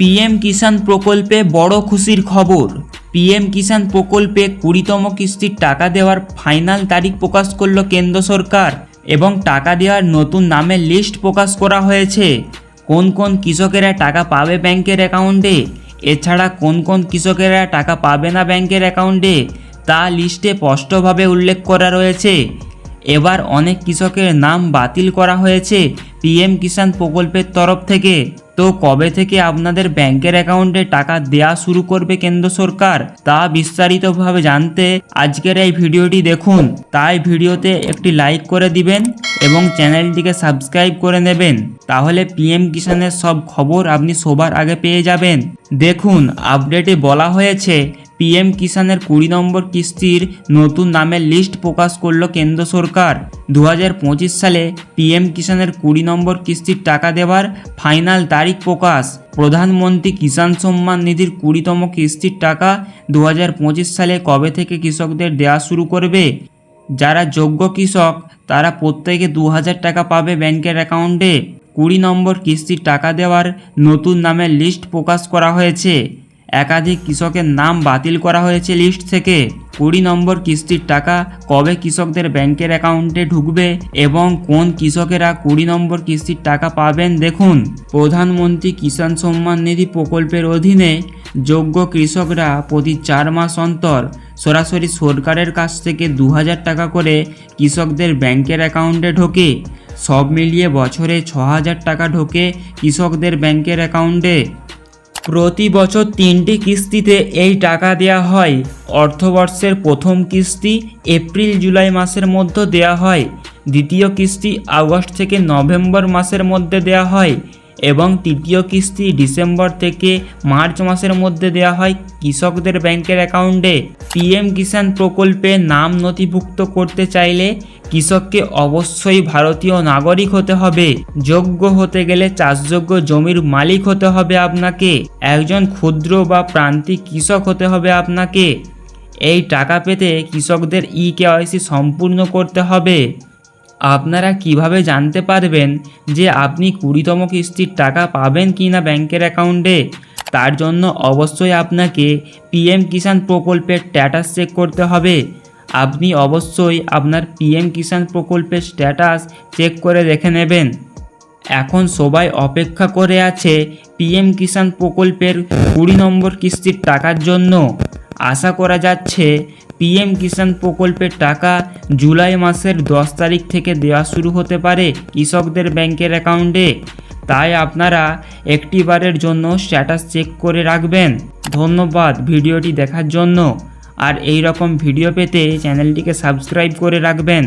PM কিষাণ প্রকল্পে বড় খুশির খবর। পিএম কিষাণ প্রকল্পে কুড়িতম কিস্তির টাকা দেওয়ার ফাইনাল তারিখ প্রকাশ করল কেন্দ্র সরকার এবং টাকা দেওয়ার নতুন নামের লিস্ট প্রকাশ করা হয়েছে। কোন কোন কৃষকেরা টাকা পাবে ব্যাংকের অ্যাকাউন্টে? এছাড়া কোন কোন কৃষকেরা টাকা পাবে না ব্যাংকের অ্যাকাউন্টে? তা লিস্টে স্পষ্টভাবে উল্লেখ করা রয়েছে। এবার অনেক কৃষকের নাম বাতিল করা হয়েছে পিএম কিষাণ প্রকল্পের তরফ থেকে। তো কবে থেকে আপনাদের ব্যাংকের অ্যাকাউন্টে টাকা দেয়া শুরু করবে কেন্দ্র সরকার তা বিস্তারিতভাবে জানতে আজকের এই ভিডিওটি দেখুন। তাই ভিডিওতে একটি লাইক করে দিবেন এবং চ্যানেলটিকে সাবস্ক্রাইব করে নেবেন। তাহলে পিএম কিষাণের সব খবর আপনি সবার আগে পেয়ে যাবেন। দেখুন, আপডেটে বলা হয়েছে পিএম কিষাণের কুড়ি নম্বর কিস্তির নতুন নামের লিস্ট প্রকাশ করল কেন্দ্র সরকার। দু হাজার পঁচিশ সালে পিএম কিষাণের কুড়ি নম্বর কিস্তির টাকা দেওয়ার ফাইনাল তারিখ প্রকাশ। প্রধানমন্ত্রী কিষাণ সম্মান নিধির কুড়িতম কিস্তির টাকা দু হাজার পঁচিশ সালে কবে থেকে কৃষকদের দেওয়া শুরু করবে? যারা যোগ্য কৃষক, তারা প্রত্যেকে দু হাজার টাকা পাবে ব্যাংকের অ্যাকাউন্টে। কুড়ি নম্বর কিস্তির টাকা দেওয়ার নতুন নামের লিস্ট প্রকাশ করা হয়েছে। একাধিক কৃষকের নাম বাতিল করা হয়েছে লিস্ট থেকে। কুড়ি নম্বর কিস্তির টাকা কবে কৃষকদের ব্যাংকের অ্যাকাউন্টে ঢুকবে এবং কোন কৃষকেরা কুড়ি নম্বর কিস্তির টাকা পাবেন দেখুন। প্রধানমন্ত্রী কিষাণ সম্মান নিধি প্রকল্পের অধীনে যোগ্য কৃষকরা প্রতি চার মাস অন্তর সরাসরি সরকারের কাছ থেকে দু হাজার টাকা করে কৃষকদের ব্যাংকের অ্যাকাউন্টে ঢোকে। সব মিলিয়ে বছরে ছ হাজার টাকা ঢোকে কৃষকদের ব্যাংকের অ্যাকাউন্টে। প্রতি বছর তিনটি কিস্তিতে এই টাকা দেয়া হয়। অর্থবর্ষের প্রথম কিস্তি এপ্রিল জুলাই মাসের মধ্যে দেয়া হয়। দ্বিতীয় কিস্তি আগস্ট থেকে নভেম্বর মাসের মধ্যে দেয়া হয়। এবং তৃতীয় কিস্তি ডিসেম্বর থেকে মার্চ মাসের মধ্যে দেওয়া হয় কৃষকদের ব্যাংকের অ্যাকাউন্টে। পিএম কিষাণ প্রকল্পে নাম নথিভুক্ত করতে চাইলে কৃষককে অবশ্যই ভারতীয় নাগরিক হতে হবে। যোগ্য হতে গেলে চাষযোগ্য জমির মালিক হতে হবে আপনাকে। একজন ক্ষুদ্র বা প্রান্তিক কৃষক হতে হবে আপনাকে। এই টাকা পেতে কৃষকদের ই কেওয়াইসি সম্পূর্ণ করতে হবে। আপনারা কীভাবে জানতে পারবেন যে আপনি কুড়িতম কিস্তির টাকা পাবেন কি না ব্যাংকের অ্যাকাউন্টে? তার জন্য অবশ্যই আপনাকে পিএম কিষাণ প্রকল্পের স্ট্যাটাস চেক করতে হবে। আপনি অবশ্যই আপনার পিএম কিষাণ প্রকল্পের স্ট্যাটাস চেক করে দেখে নেবেন। এখন সবাই অপেক্ষা করে আছে পিএম কিষাণ প্রকল্পের কুড়ি নম্বর কিস্তির টাকার জন্য। আশা করা যাচ্ছে পিএম কিষাণ প্রকল্পের টাকা জুলাই মাসের দশ তারিখ থেকে দেওয়া শুরু হতে পারে কৃষকদের ব্যাংকের অ্যাকাউন্টে। তাই আপনারা একটিবারের জন্য স্ট্যাটাস চেক করে রাখবেন। ধন্যবাদ ভিডিওটি দেখার জন্য। আর এই রকম ভিডিও পেতে চ্যানেলটিকে সাবস্ক্রাইব করে রাখবেন।